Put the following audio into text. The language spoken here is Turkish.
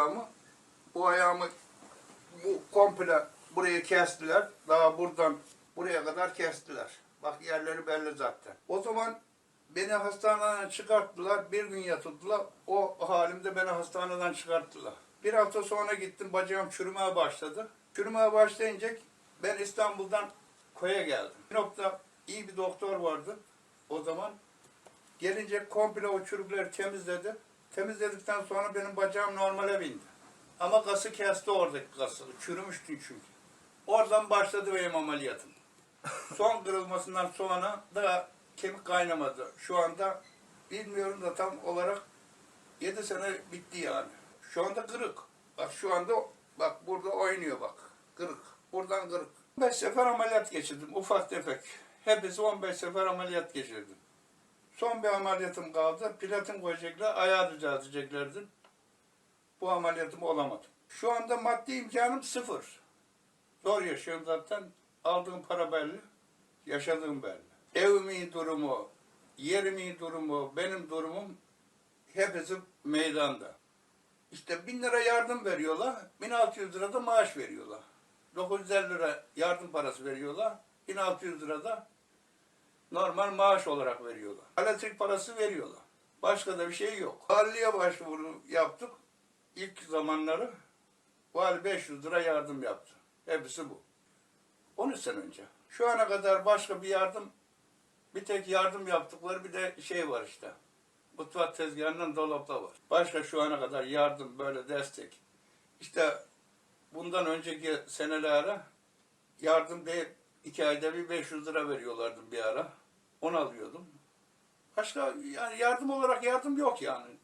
ayağımı. Bu ayağımı bu komple burayı kestiler. Daha buradan buraya kadar kestiler. Bak yerleri belli zaten. O zaman beni hastaneden çıkarttılar. Bir gün yatırdılar. O halimde beni hastaneden çıkarttılar. Bir hafta sonra gittim. Bacağım çürümeye başladı. Çürümeye başlayınca ben İstanbul'dan koya geldim. Bir nokta iyi bir doktor vardı o zaman. Gelince komple o çürükleri temizledi. Temizledikten sonra benim bacağım normale bindi. Ama gası kesti oradaki gası. Çürümüştü çünkü. Oradan başladı benim ameliyatım. Son kırılmasından sonra da kemik kaynamadı. Şu anda bilmiyorum da tam olarak 7 sene bitti yani. Şu anda kırık. Bak şu anda bak burada oynuyor bak. Kırık. Buradan kırık. 15 sefer ameliyat geçirdim. Ufak tefek. Hepsi 15 sefer ameliyat geçirdim. Son bir ameliyatım kaldı. Platin koyacaklar, ayağı düzelteceklerdi. Bu ameliyatım olamadı. Şu anda maddi imkanım sıfır. Zor yaşıyorum zaten. Aldığım para belli, yaşadığım belli. Evimin durumu, yerimin durumu, benim durumum hepsi meydanda. İşte bin lira yardım veriyorlar, 1600 lira da maaş veriyorlar. 950 lira yardım parası veriyorlar, 1600 lira da normal maaş olarak veriyorlar. Elektrik parası veriyorlar. Başka da bir şey yok. Valiliğe başvuru yaptık. İlk zamanları vali 500 lira yardım yaptı. Hepsi bu. 13 sene önce. Şu ana kadar başka bir yardım, bir tek yardım yaptıkları bir de şey var işte. Mutfak tezgahından dolapta var. Başka şu ana kadar yardım böyle destek. İşte bundan önceki senelere yardım değil, iki ayda bir 500 lira veriyorlardı bir ara. Onu alıyordum. Başka yani yardım olarak yardım yok yani.